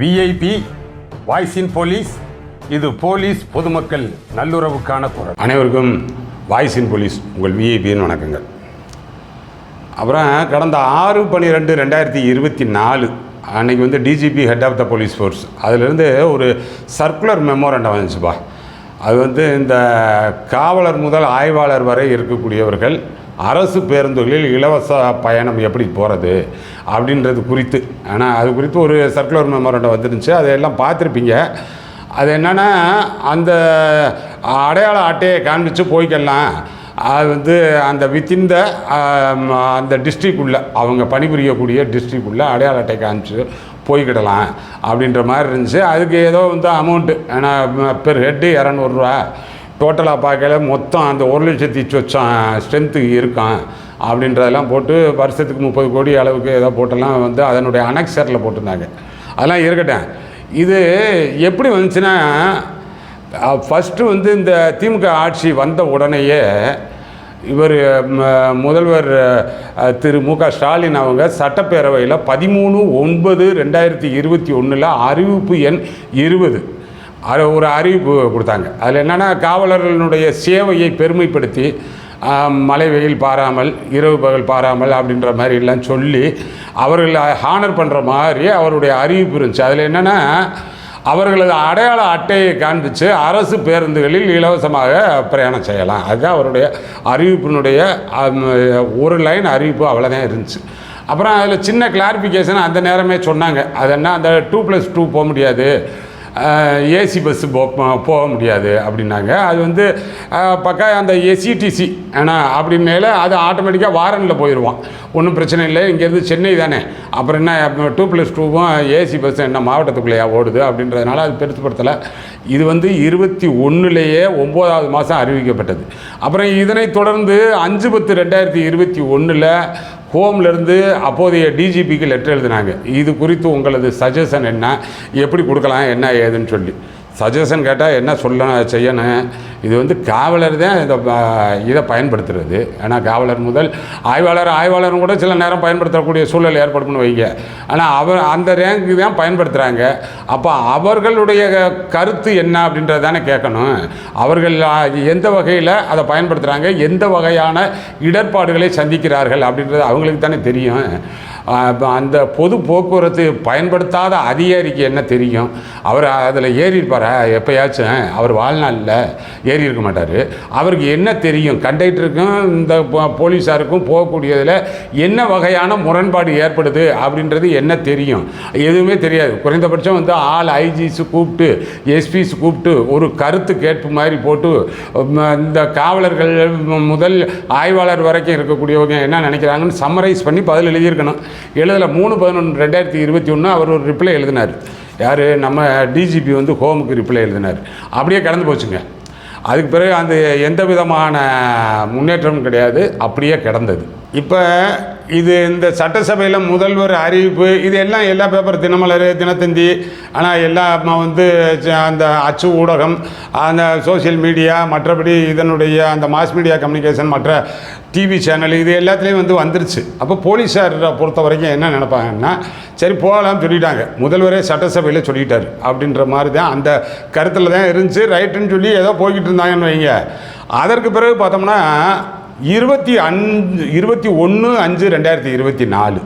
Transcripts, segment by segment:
VIP voice in police இது police பொதுமக்கள் நல்லுறவுக்கான குரல். அனைவருக்கும் வாய்ஸ் இன் போலீஸ் உங்கள் விஐபின்னு வணக்கங்கள். அப்புறம் கடந்த ஆறு பன்னிரெண்டு ரெண்டாயிரத்தி இருபத்தி நாலு அன்றைக்கி வந்து DGP head of the police force அதிலிருந்து ஒரு சர்க்குலர் மெமோரண்டம் வந்துச்சுப்பா. அது வந்து இந்த காவலர் முதல் ஆய்வாளர் வரை இருக்கக்கூடியவர்கள் அரசு பேருந்துகளில் இலவச பயணம் எப்படி போகிறது அப்படின்றது குறித்து. ஆனால் அது குறித்து ஒரு சர்க்குலர் மெமோரண்டம் வந்துருந்துச்சு. அதையெல்லாம் பார்த்துருப்பீங்க. அது என்னென்னா அந்த அடையாள அட்டையை காண்பிச்சு போய்க்கலாம். அது வந்து அந்த வித்தின் த அந்த டிஸ்ட்ரிக் அவங்க பணிபுரியக்கூடிய டிஸ்ட்ரிக் அடையாள அட்டை காமிச்சு போய்க்கிடலாம் அப்படின்ற மாதிரி இருந்துச்சு. அதுக்கு ஏதோ வந்து அமௌண்ட்டு ஏன்னா பெர் ஹெட்டு இரநூறுவா. டோட்டலாக பார்க்கல மொத்தம் அந்த ஒரு லட்சத்தி சொச்சம் ஸ்ட்ரென்த்து இருக்கும் அப்படின்றதெல்லாம் போட்டு வருஷத்துக்கு முப்பது கோடி அளவுக்கு ஏதோ போட்டெல்லாம் வந்து அதனுடைய அனெக்சரில் போட்டிருந்தாங்க. அதெல்லாம் இருக்கட்டும். இது எப்படி வந்துச்சுன்னா ஃபஸ்ட்டு வந்து இந்த திமுக ஆட்சி வந்த உடனேயே இவர் முதல்வர் திரு மு க ஸ்டாலின் அவங்க சட்டப்பேரவையில் பதிமூணு ஒன்பது ரெண்டாயிரத்தி இருபத்தி ஒன்றில் அறிவிப்பு எண் இருபது. அது ஒரு அறிவிப்பு கொடுத்தாங்க. அதில் என்னென்னா காவலர்களுடைய சேவையை பெருமைப்படுத்தி மழை வெயில் பாராமல் இரவு பகல் பாராமல் அப்படின்ற மாதிரி எல்லாம் சொல்லி அவர்களை ஹானர் பண்ணுற மாதிரி அவருடைய அறிவிப்பு இருந்துச்சு. அதில் என்னென்னா அவர்களது அடையாள அட்டையை காண்பித்து அரசு பேருந்துகளில் இலவசமாக பிரயாணம் செய்யலாம். அதுதான் அவருடைய அறிவிப்பினுடைய ஒரு லைன் அறிவிப்பு அவ்வளோதான் இருந்துச்சு. அப்புறம் அதில் சின்ன கிளாரிஃபிகேஷன் அந்த நேரமே சொன்னாங்க. அது என்ன அந்த டூ ப்ளஸ் டூ போக முடியாது. ஏசி பஸ்ஸு போ போக முடியாது அப்படின்னாங்க. அது வந்து பக்கா அந்த எஸ்இடிசி ஏன்னா அப்படின்னால அது ஆட்டோமேட்டிக்காக வாரனில் போயிடுவான் ஒன்றும் பிரச்சனை இல்லை. இங்கேருந்து சென்னை தானே. அப்புறம் என்ன டூ ப்ளஸ் டூவும் ஏசி பஸ் என்ன மாவட்டத்துக்குள்ளேயா ஓடுது அப்படின்றதுனால அது பெருசுப்படுத்தலை இது வந்து இருபத்தி ஒன்றுலேயே ஒம்போதாவது மாதம் அறிவிக்கப்பட்டது. அப்புறம் இதனைத் தொடர்ந்து அஞ்சு பத்து ரெண்டாயிரத்தி இருபத்தி ஒன்றில் ஹோம்லேருந்து அப்போதைய டிஜிபிக்கு லெட்டர் எழுதினாங்க. இது குறித்து உங்களது சஜஷன் என்ன? எப்படி கொடுக்கலாம்? என்ன ஏதுன்னு சொல்லி. சஜஷன் கேட்டால் என்ன சொல்ல செய்யணும் இது வந்து காவலர் தான் இதை இதை பயன்படுத்துறது. ஏன்னா காவலர் முதல் ஆய்வாளர் ஆய்வாளரும் கூட சில நேரம் பயன்படுத்தக்கூடிய சூழல் ஏற்படும்னு வைங்க. ஆனால் அவர் அந்த ரேங்க்கு தான் பயன்படுத்துகிறாங்க அப்போ அவர்களுடைய கருத்து என்ன அப்படின்றது தானே கேட்கணும். அவர்கள் எந்த வகையில் அதை பயன்படுத்துகிறாங்க எந்த வகையான இடர்பாடுகளை சந்திக்கிறார்கள் அப்படின்றது அவங்களுக்கு தானே தெரியும். அந்த பொது போக்குவரத்து பயன்படுத்தாத அதிகாரிக்கு என்ன தெரியும்? அவர் அதில் ஏறி இருப்பாரா எப்பயாச்சும் அவர் வாழ்நாளில் ஏறி இருக்க மாட்டார். அவருக்கு என்ன தெரியும்? கண்டக்டருக்கும் இந்த போலீஸாருக்கும் போகக்கூடியதில் என்ன வகையான முரண்பாடு ஏற்படுது அப்படின்றது என்ன தெரியும்? எதுவுமே தெரியாது. குறைந்தபட்சம் வந்து ஆள் ஐஜிஸு கூப்பிட்டு எஸ்பிஸ் கூப்பிட்டு ஒரு கருத்து கேட்பு மாதிரி போட்டு இந்த காவலர்கள் முதல் ஆய்வாளர் வரைக்கும் இருக்கக்கூடியவங்க என்ன நினைக்கிறாங்கன்னு சம்மரைஸ் பண்ணி பதில் எழுதியிருக்கணும். எழுதலை மூணு பதினொன்று ரெண்டாயிரத்தி இருபத்தி ஒன்று அவர் ஒரு ரிப்ளை எழுதினார். யார்? நம்ம டிஜிபி வந்து ஹோமுக்கு ரிப்ளை எழுதினார். அப்படியே கடந்து போச்சுங்க. அதுக்கு பிறகு அந்த எந்த விதமான முன்னேற்றமும் கிடையாது. அப்படியே கிடந்தது. இப்போ இது இந்த சட்டசபையில் முதல்வர் அறிவிப்பு இது எல்லாம் எல்லா பேப்பர் தினமலர் தினத்தந்தி ஆனால் எல்லா வந்து அந்த அச்சு ஊடகம் அந்த சோஷியல் மீடியா மற்றபடி இதனுடைய அந்த மாஸ் மீடியா கம்யூனிகேஷன் மற்ற டிவி சேனல் இது எல்லாத்துலேயும் வந்து வந்துருச்சு. அப்போ போலீஸாரை பொறுத்த வரைக்கும் என்ன நினப்பாங்கன்னா சரி போகலாம்னு சொல்லிட்டாங்க. முதல்வரே சட்டசபையில் சொல்லிட்டார். அப்படின்ற மாதிரி தான் அந்த கருத்தில் தான் இருந்துச்சு ரைட்டுன்னு சொல்லி ஏதோ போய்கிட்டு இருந்தாங்கன்னு வைங்க. அதற்கு பிறகு பார்த்தோம்னா இருபத்தி அஞ்சு இருபத்தி ஒன்று அஞ்சு ரெண்டாயிரத்தி இருபத்தி நாலு.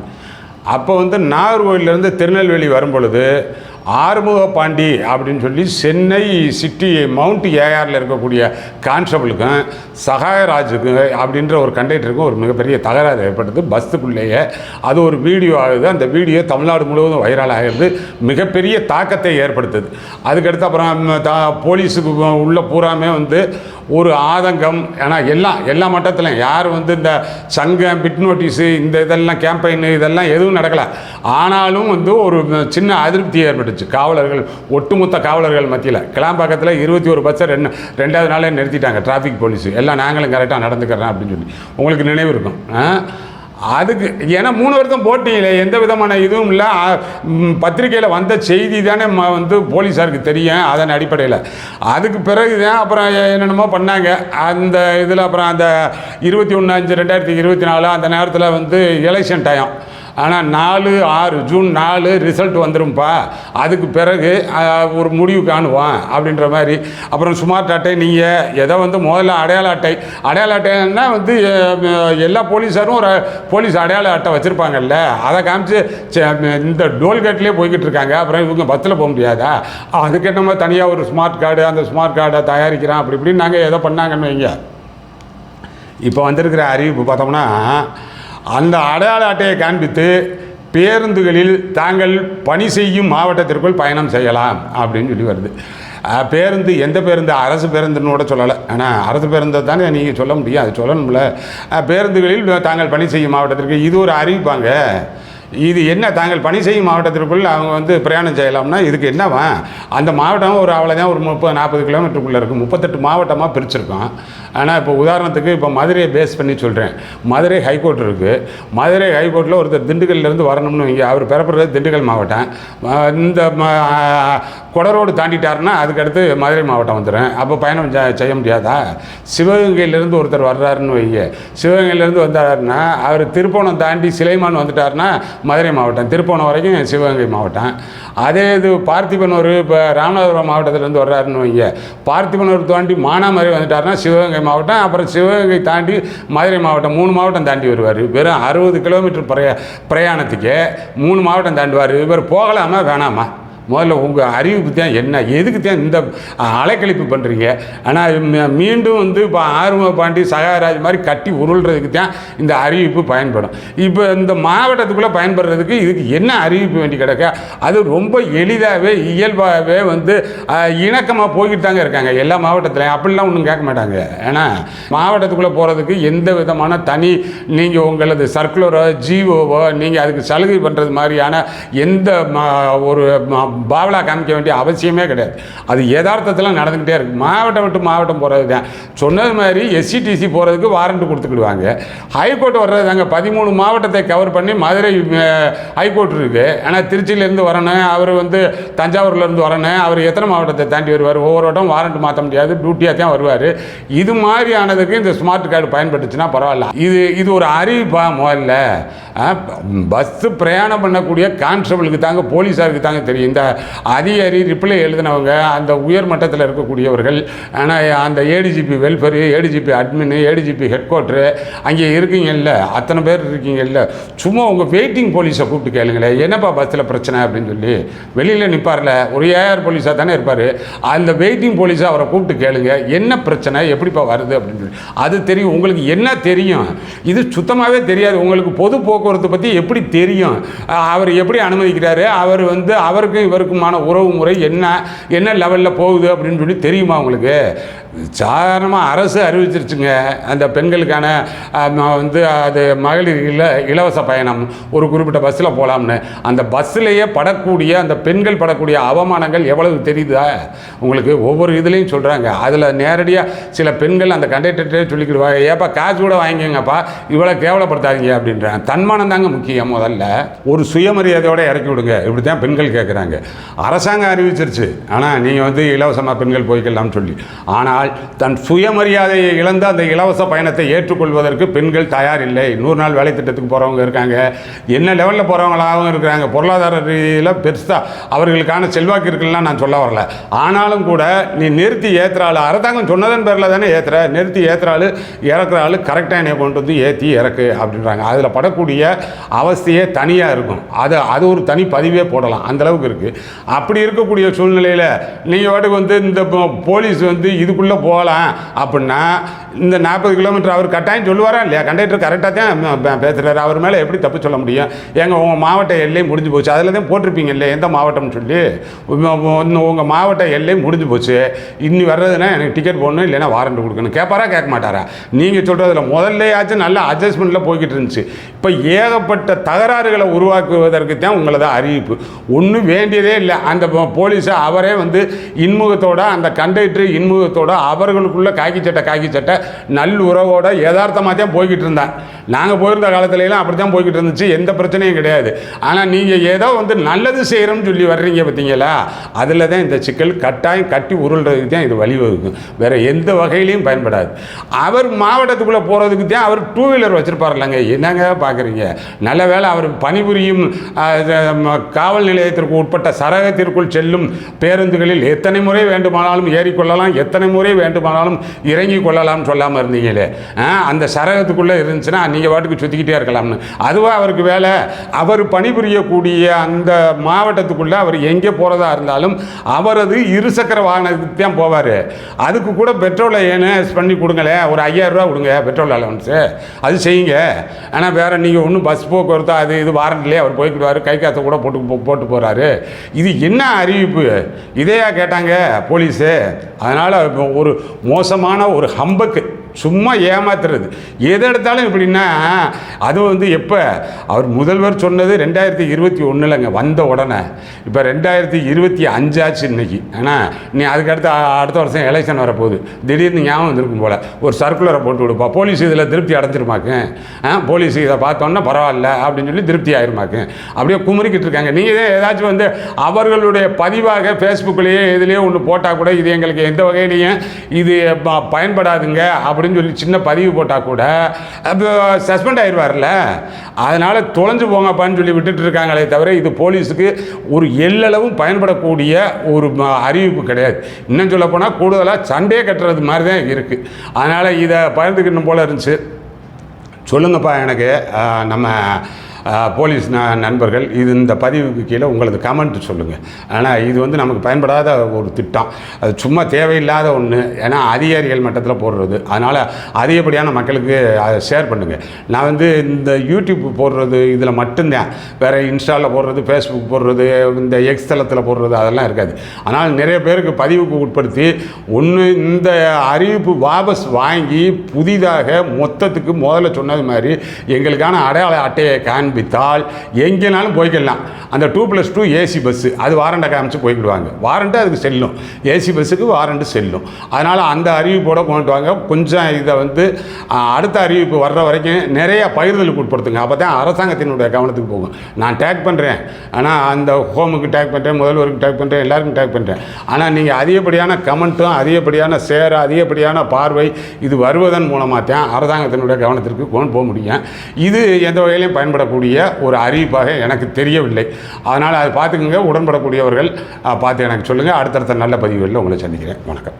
அப்போ வந்து நாகர்கோவிலேருந்து திருநெல்வேலி வரும் பொழுது ஆறுமுக பாண்டி அப்படின்னு சொல்லி சென்னை சிட்டி மவுண்ட் ஏஆரில் இருக்கக்கூடிய கான்ஸ்டபிளுக்கும் சகாயராஜுக்கும் அப்படின்ற ஒரு கண்டக்டருக்கும் ஒரு மிகப்பெரிய தகராறு ஏற்பட்டது. பஸ்ஸுக்குள்ளேயே அது ஒரு வீடியோ ஆகுது. அந்த வீடியோ தமிழ்நாடு முழுவதும் வைரல் ஆகிறது. மிகப்பெரிய தாக்கத்தை ஏற்படுத்துது. அதுக்கடுத்து அப்புறம் த போலீஸுக்கு உள்ள பூராமே வந்து ஒரு ஆதங்கம். ஏன்னா எல்லாம் எல்லா மட்டத்திலையும் யார் வந்து இந்த சங்கம் பிட் நோட்டீஸு இந்த இதெல்லாம் கேம்பெயின் இதெல்லாம் எதுவும் நடக்கலை. ஆனாலும் வந்து ஒரு சின்ன அதிருப்தி ஏற்பட்டுச்சு. காவலர்கள் ஒட்டுமொத்த காவலர்கள் மத்தியில். கிளாம்பாக்கத்தில் இருபத்தி ஒரு பஸ்ஸை ரெண்டு ரெண்டாவது நாளே நிறுத்திட்டாங்க. Traffic police. எல்லாம் நாங்களும் கரெக்டாக நடந்துக்கிறோம் அப்படின்னு சொல்லி. உங்களுக்கு நினைவு இருக்கும் ஆ? அதுக்கு ஏன்னா மூணு வருஷம் போட்டியில் எந்த விதமான இதுவும் இல்லை. பத்திரிக்கையில் வந்த செய்தி தானே ம- வந்து போலீஸாருக்கு தெரியும் அதன் அடிப்படையில். அதுக்கு பிறகு தான் அப்புறம் என்னென்னமோ பண்ணாங்க. அந்த இதில் அப்புறம் அந்த இருபத்தி ஒன்று அஞ்சு ரெண்டாயிரத்தி இருபத்தி நாலு அந்த நேரத்தில் வந்து எலெக்ஷன் டைம் ஆனால் நாலு ஆறு ஜூன் நாலு ரிசல்ட் வந்துரும்ப்பா அதுக்கு பிறகு ஒரு முடிவு காணுவோம் அப்படின்ற மாதிரி. அப்புறம் ஸ்மார்ட் அட்டை நீங்கள் எதை வந்து முதல்ல அடையாள அட்டை அடையாள அட்டைன்னா வந்து எல்லா போலீஸாரும் ஒரு போலீஸ் அடையாள அட்டை வச்சுருப்பாங்கல்ல. அதை காமிச்சு இந்த டோல்கேட்லேயே போய்கிட்டு இருக்காங்க. அப்புறம் இவங்க பஸ்ஸில் போக முடியாதா? அதுக்கு நம்ம தனியாக ஒரு ஸ்மார்ட் கார்டு அந்த ஸ்மார்ட் கார்டை தயாரிக்கிறோம் அப்படி இப்படின்னு நாங்கள் எதை பண்ணாங்கன்னு வைங்க. இப்போ வந்திருக்கிற அறிவிப்பு பார்த்தோம்னா அந்த அடையாள அட்டையை காண்பித்து பேருந்துகளில் தாங்கள் பணி செய்யும் மாவட்டத்திற்குள் பயணம் செய்யலாம் அப்படின்னு சொல்லி வருது. பேருந்து எந்த பேருந்து? அரசு பேருந்துன்னு கூட சொல்லலை. ஆனால் அரசு பேருந்தை தானே நீங்கள் சொல்ல முடியும். அது சொல்லணும்ல. பேருந்துகளில் தாங்கள் பணி செய்யும் மாவட்டத்திற்கு இது ஒரு அறிவிப்பாங்க. இது என்ன? தாங்கள் பணி செய்யும் மாவட்டத்திற்குள் அவங்க வந்து பிரயாணம் செய்யலாம்னா இதுக்கு என்னவா? அந்த மாவட்டம் ஒரு அவ்வளோதான் ஒரு முப்பது நாற்பது கிலோமீட்டருக்குள்ளே இருக்குது முப்பத்தெட்டு மாவட்டமாக பிரிச்சிருக்கோம். ஆனால் இப்போ உதாரணத்துக்கு இப்போ மதுரையை பேஸ் பண்ணி சொல்கிறேன் மதுரை ஹைகோர்ட் இருக்குது மதுரை ஹைகோர்ட்டில் ஒருத்தர் திண்டுக்கல்லேருந்து வரணும்னு வைங்க அவர் பிறப்புறது திண்டுக்கல் மாவட்டம். இந்த கொடரோடு தாண்டிட்டாருன்னா அதுக்கடுத்து மதுரை மாவட்டம் வந்துடும் அப்போ பயணம் செ- செய்ய முடியாதா? சிவகங்கையிலேருந்து ஒருத்தர் வர்றாருன்னு வைங்க. சிவகங்கையிலேருந்து வந்தாருன்னா அவர் திருப்போணம் தாண்டி சிலைமான் வந்துட்டாருன்னா மதுரை மாவட்டம். திருப்போணம் வரைக்கும் சிவகங்கை மாவட்டம். அதே இது பார்த்திபனூர் இப்போ ராமநாதபுரம் மாவட்டத்திலேருந்து வர்றாருன்னு வைங்க. பார்த்திபனூர் தாண்டி மானாமரை வந்துட்டாருன்னா சிவகங்கை மாவட்டம் அப்புறம் சிவகங்கை தாண்டி மதுரை மாவட்டம் மூணு மாவட்டம் தாண்டி வருவார். வெறும் அறுபது கிலோமீட்டர் பிரயா பிரயாணத்துக்கு மூணு மாவட்டம் தாண்டுவார். இவர் போகலாமா வேணாமா? முதல்ல உங்கள் அறிவுக்கு தான் என்ன? எதுக்கு தான் இந்த அலைக்கழிப்பு பண்ணுறீங்க ஆனால் மீண்டும் வந்து இப்போ ஆர்வ பாண்டி சகாராஜ் மாதிரி கட்டி உருள்றதுக்கு தான் இந்த அறிவிப்பு பயன்படும். இப்போ இந்த மாவட்டத்துக்குள்ளே பயன்படுறதுக்கு இதுக்கு என்ன அறிவிப்பு வேண்டி கிடக்க? அது ரொம்ப எளிதாகவே இயல்பாகவே வந்து இணக்கமாக போய்கிட்டு தாங்க இருக்காங்க எல்லா மாவட்டத்துலையும். அப்படிலாம் ஒன்றும் கேட்க மாட்டாங்க. ஏன்னா மாவட்டத்துக்குள்ளே போகிறதுக்கு எந்த விதமான தனி நீங்கள் உங்களது சர்க்குலரோ ஜிஓவோ நீங்கள் அதுக்கு சலுகை பண்ணுறது மாதிரியான எந்த ஒரு பாவலா காமிக்க வேண்டிய அவசியமே கிடையாது. அது யதார்த்தத்தில் நடந்துக்கிட்டே இருக்குது மாவட்டம் விட்டு மாவட்டம் போகிறது தான். சொன்னது மாதிரி எஸ்சிடிசி போகிறதுக்கு வாரண்ட் கொடுத்துக்கிடுவாங்க. ஹைகோர்ட் வர்றது தாங்க. பதிமூணு மாவட்டத்தை கவர் பண்ணி மதுரை ஹைகோர்ட் இருக்குது. ஆனால் திருச்சியிலேருந்து வரணும். அவர் வந்து தஞ்சாவூர்லேருந்து வரணும். அவர் எத்தனை மாவட்டத்தை தாண்டி வருவார்? ஒவ்வொரு வட்டம் வாரண்ட் மாற்ற முடியாது. டியூட்டியாக தான் வருவார். இது மாதிரியானதுக்கு இந்த ஸ்மார்ட் கார்டு பயன்பட்டுச்சுன்னா பரவாயில்ல. இது இது ஒரு அறிவிப்பா முதல்ல பஸ்ஸு பிரயாணம் பண்ணக்கூடிய கான்ஸ்டபிளுக்கு தாங்க போலீஸாருக்கு தாங்க தெரியும். இந்த அதிகாரி ரிப்ளை எழுதினவங்க அந்த உயர் மட்டத்தில் இருக்கக்கூடியவர்கள் ஆனால் அந்த ADGP welfare ADGP admin ADGP head quarter அங்கே இருக்கீங்கல்ல அத்தனை பேர் இருக்கீங்கல்ல சும்மா உங்கள் வெயிட்டிங் போலீஸை கூப்பிட்டு கேளுங்களேன் என்னப்பா பஸ்ஸில் பிரச்சனை அப்படின்னு சொல்லி வெளியில் நிற்பார்ல ஒரு ஏஆர் போலீஸாக தானே இருப்பார் அந்த வெயிட்டிங் போலீஸை அவரை கூப்பிட்டு கேளுங்க என்ன பிரச்சனை எப்படிப்பா வருது அப்படின்னு சொல்லி. அது தெரியும் உங்களுக்கு என்ன தெரியும்? இது சுத்தமாகவே தெரியாது உங்களுக்கு பொது போக்குவரத்து பற்றி எப்படி தெரியும்? அவர் எப்படி அனுமதிக்கிறாரு? அவர் வந்து அவருக்கும் இவருக்குமான உறவு முறை என்ன என்ன லெவலில் போகுது அப்படின்னு சொல்லி தெரியுமா உங்களுக்கு? சாதாரணமாக அரசு அறிவிச்சிருச்சுங்க. அந்த பெண்களுக்கான வந்து அது மகளிர் இல இலவச பயணம் ஒரு குறிப்பிட்ட பஸ்ஸில் போகலாம்னு அந்த பஸ்ஸிலேயே படக்கூடிய அந்த பெண்கள் படக்கூடிய அவமானங்கள் எவ்வளவு தெரியுதா? உங்களுக்கு ஒவ்வொரு இதுலேயும் சொல்கிறாங்க அதில் நேரடியாக சில பெண்கள் அந்த கண்டக்டர்கிட்டே சொல்லிக்கிடுவாங்க. ஏப்பா காசு கூட வாங்கிக்கங்கப்பா. இவ்வளோ கேவலப்படுத்தாதீங்க அப்படின்றாங்க. தன்மானம் தாங்க முக்கியம் முதல்ல. ஒரு சுயமரியாதையோடு இறக்கி விடுங்க. இப்படி தான் பெண்கள் கேட்குறாங்க அரசாங்கம் அறிவிச்சிருச்சு. ஆனால் நீங்கள் வந்து இலவசமாக பெண்கள் போய்க்கலாம்னு சொல்லி. ஆனால் தன் சுயமரியாதையை இழந்த அந்த இலவச பயணத்தை ஏற்றுக்கொள்வதற்கு பெண்கள் தயார் இல்லை நூறு நாள் வேலை திட்டத்துக்கு போகிறவங்க இருக்காங்க. என்ன லெவலில் போகிறவங்களாகவும் இருக்கிறாங்க. பொருளாதார ரீதியில் பெருசாக அவர்களுக்கான செல்வாக்கு இருக்குல்லாம் நான் சொல்ல வரல. ஆனாலும் கூட நீ நிறுத்தி ஏற்றுற ஆள் அரசாங்கம் சொன்னதன் பேரில் தானே ஏற்றுற நிறுத்தி ஏற்றுறாள் இறக்குற ஆள் கரெக்டாக என்னை கொண்டு வந்து ஏற்றி இறக்கு அப்படின்றாங்க. அதில் படக்கூடிய அவஸ்தையே தனியாக இருக்கும். அது அது ஒரு தனி பதிவே போடலாம். அந்தளவுக்கு இருக்குது அப்படி இருக்கக்கூடிய சூழ்நிலையில் நீங்கள் வாட்டுக்கு வந்து இந்த போலீஸ் வந்து இதுக்குள்ளே போகலாம் அப்படின்னா இந்த நாற்பது கிலோமீட்டர் அவர் கட்டாயம் சொல்லுவாரா இல்லையா? கண்டக்டர் கரெக்டாக தான் பேசுகிறாரு அவர் மேலே எப்படி தப்பு சொல்ல முடியும்? ஏங்க உங்கள் மாவட்ட எல்லையும் முடிஞ்சு போச்சு. அதில் தான் போட்டிருப்பீங்க இல்லையா? எந்த மாவட்டம்னு சொல்லி. உங்கள் மாவட்ட எல்லையும் முடிஞ்சு போச்சு. இன்னி வர்றதுன்னா எனக்கு டிக்கெட் போடணும் இல்லைன்னா வாரண்ட் கொடுக்கணும். கேட்பாரா கேட்க மாட்டாரா நீங்கள் சொல்கிறதுல முதல்லையாச்சும் நல்ல அட்ஜஸ்ட்மெண்ட்டில் போய்கிட்டு இருந்துச்சு. இப்போ ஏகப்பட்ட தகராறுகளை உருவாக்குவதற்கு தான் உங்களது அறிவிப்பு. ஒன்றும் வேண்டியதே இல்லை. அந்த போலீஸை அவரே வந்து இன்முகத்தோட அந்த கண்டக்டர் இன்முகத்தோட அவர்களுக்குள்ளே காக்கி சட்டை காக்கி சட்டை. நல் உறவோட யதார்த்தமாக தான் போய்கிட்டு இருந்தான். நாங்கள் போயிருந்த காலத்துலலாம் அப்படி தான் போய்கிட்டு இருந்துச்சு. எந்த பிரச்சனையும் கிடையாது. ஆனால் நீங்கள் ஏதோ வந்து நல்லது செய்கிறோம்னு சொல்லி வர்றீங்க பார்த்தீங்களா அதில் தான் இந்த சிக்கல் கட்டாயம் கட்டி உருள்றதுக்கு தான் இது வழிவகுக்கும். வேறு எந்த வகையிலையும் பயன்படாது. அவர் மாவட்டத்துக்குள்ளே போகிறதுக்கு தான் அவர் டூ வீலர் வச்சுருப்பார்லங்க என்னங்க பார்க்குறீங்க நல்ல வேலை அவர் பணிபுரியும் காவல் நிலையத்திற்கு உட்பட்ட சரகத்திற்குள் செல்லும் பேருந்துகளில் எத்தனை முறை வேண்டுமானாலும் ஏறிக்கொள்ளலாம் எத்தனை முறை வேண்டுமானாலும் இறங்கி கொள்ளலாம்னு சொல்லாமல் இருந்தீங்களே. அந்த சரகத்துக்குள்ளே இருந்துச்சுன்னா நீங்கள் பாட்டுக்கு சுற்றிக்கிட்டே இருக்கலாம்னு. அதுவா அவருக்கு வேலை? அவர் பணிபுரியக்கூடிய அந்த மாவட்டத்துக்குள்ளே அவர் எங்கே போகிறதா இருந்தாலும் அவரது இருசக்கர வாகனத்துக்கு தான் போவார். அதுக்கு கூட பெட்ரோலை ஏன்னு பண்ணி கொடுங்களேன். ஒரு ஐயாயிரம் கொடுங்க பெட்ரோல் அலவன்ஸு அது செய்யுங்க. ஆனால் வேறு நீங்கள் ஒன்றும் பஸ் போக்குவரத்து அது இது வாரண்ட்லேயே அவர் போய்க்கிடுவார். கை காசை கூட போட்டு போட்டு போகிறாரு இது என்ன அறிவிப்பு? இதையா கேட்டாங்க போலீஸு. அதனால் ஒரு மோசமான ஒரு ஹம்பக்கு சும்மா ஏமாத்துறது. எது எடுத்தாலும் எப்படின்னா அது வந்து எப்போ அவர் முதல்வர் சொன்னது ரெண்டாயிரத்தி இருபத்தி ஒன்றுலங்க வந்த உடனே. இப்போ ரெண்டாயிரத்தி இருபத்தி அஞ்சாச்சு இன்னைக்கு. ஆனால் நீ அதுக்கு அடுத்த அடுத்த வருஷம் எலெக்ஷன் வரப்போகுது. திடீர்னு ஞாபகம் வந்திருக்கும் போல். ஒரு சர்க்குலரை போட்டு விடுப்பா. போலீஸ் இதில் திருப்தி அடைஞ்சிருமாக்கு? ஆ போலீஸ் இதை பார்த்தோன்னா பரவாயில்ல அப்படின்னு சொல்லி திருப்தி ஆயிருமாக்கு? அப்படியே குமரிக்கிட்டு இருக்காங்க. நீங்கள் ஏதாச்சும் வந்து அவர்களுடைய பதிவாக ஃபேஸ்புக்லேயே இதுலேயே ஒன்று போட்டால் கூட இது எங்களுக்கு எந்த வகையிலையும் இது ப- பயன்படாதுங்க. அப்படின்னு சொல்லி சின்ன பதிவு போட்டால் கூட அப்போ சஸ்பெண்ட் ஆயிடுவார்ல அதனால் தொலைஞ்சு போங்கப்பான்னு சொல்லி விட்டுட்டு இருக்காங்களே தவிர இது போலீஸுக்கு ஒரு எல்லளவும் பயன்படக்கூடிய ஒரு அறிவிப்பு கிடையாது. இன்னும் சொல்ல போனால் கூடுதலாக சண்டையே கட்டுறது மாதிரி தான் இருக்குது அதனால் இதை பகிர்ந்துக்கணும் போல இருந்துச்சு. சொல்லுங்கப்பா எனக்கு நம்ம போலீஸ் ந நண்பர்கள் இது இந்த பதிவுக்கு கீழே உங்களது கமெண்ட் சொல்லுங்கள் ஆனால் இது வந்து நமக்கு பயன்படாத ஒரு திட்டம். அது சும்மா தேவையில்லாத ஒன்று ஏன்னா அதிகாரிகள் மட்டத்தில் போடுறது. அதனால் அதிகப்படியான மக்களுக்கு அதை ஷேர் பண்ணுங்கள் நான் வந்து இந்த யூடியூப் போடுறது இதில் மட்டும்தான். வேறு இன்ஸ்டாவில் போடுறது ஃபேஸ்புக் போடுறது இந்த எக்ஸ் தளத்தில் போடுறது அதெல்லாம் இருக்காது. ஆனால் நிறைய பேருக்கு பதிவுக்கு உட்படுத்தி ஒன்று இந்த அறிவிப்பு வாபஸ் வாங்கி புதிதாக மொத்தத்துக்கு முதல்ல சொன்னது மாதிரி எங்களுக்கான அடையாள அட்டையை காண்பித்தால் எங்கேனாலும் போய்க்கலாம் அந்த two plus two AC bus அது வாரண்டை காமிச்சு போய்க்கிடுவாங்க. வாரண்ட்டு அதுக்கு செல்லும். ஏசி பஸ்ஸுக்கு வாரண்ட்டு செல்லும். அதனால் அந்த அறிவிப்போட கொண்டு வாங்க. கொஞ்சம் இதை வந்து அடுத்த அறிவிப்பு வர்ற வரைக்கும் நிறைய பயிர்தல் உட்படுத்துங்க. அப்போ தான் அரசாங்கத்தினுடைய கவனத்துக்கு போகும். நான் டேக் பண்ணுறேன் ஆனால் அந்த ஹோமுக்கு டேக் பண்ணுறேன் முதல்வருக்கு டேக் பண்ணுறேன் எல்லாருக்கும் டேக் பண்ணுறேன் ஆனால் நீங்கள் அதிகப்படியான கமெண்ட்டும் அதிகப்படியான சேர் அதிகப்படியான பார்வை இது வருவதன் மூலமாக தான் அரசாங்கத்தினுடைய கவனத்திற்கு கொண்டு போக முடியும். இது எந்த வகையிலையும் பயன்படக்கூடிய ஒரு அறிவிப்பாக எனக்கு தெரியவில்லை. அதனால் அதை பார்த்துக்கோங்க. உடன்படக்கூடியவர்கள் பார்த்து எனக்கு சொல்லுங்கள் அடுத்தடுத்த நல்ல பதிவுகளில் உங்களை சந்திக்கிறேன். வணக்கம்.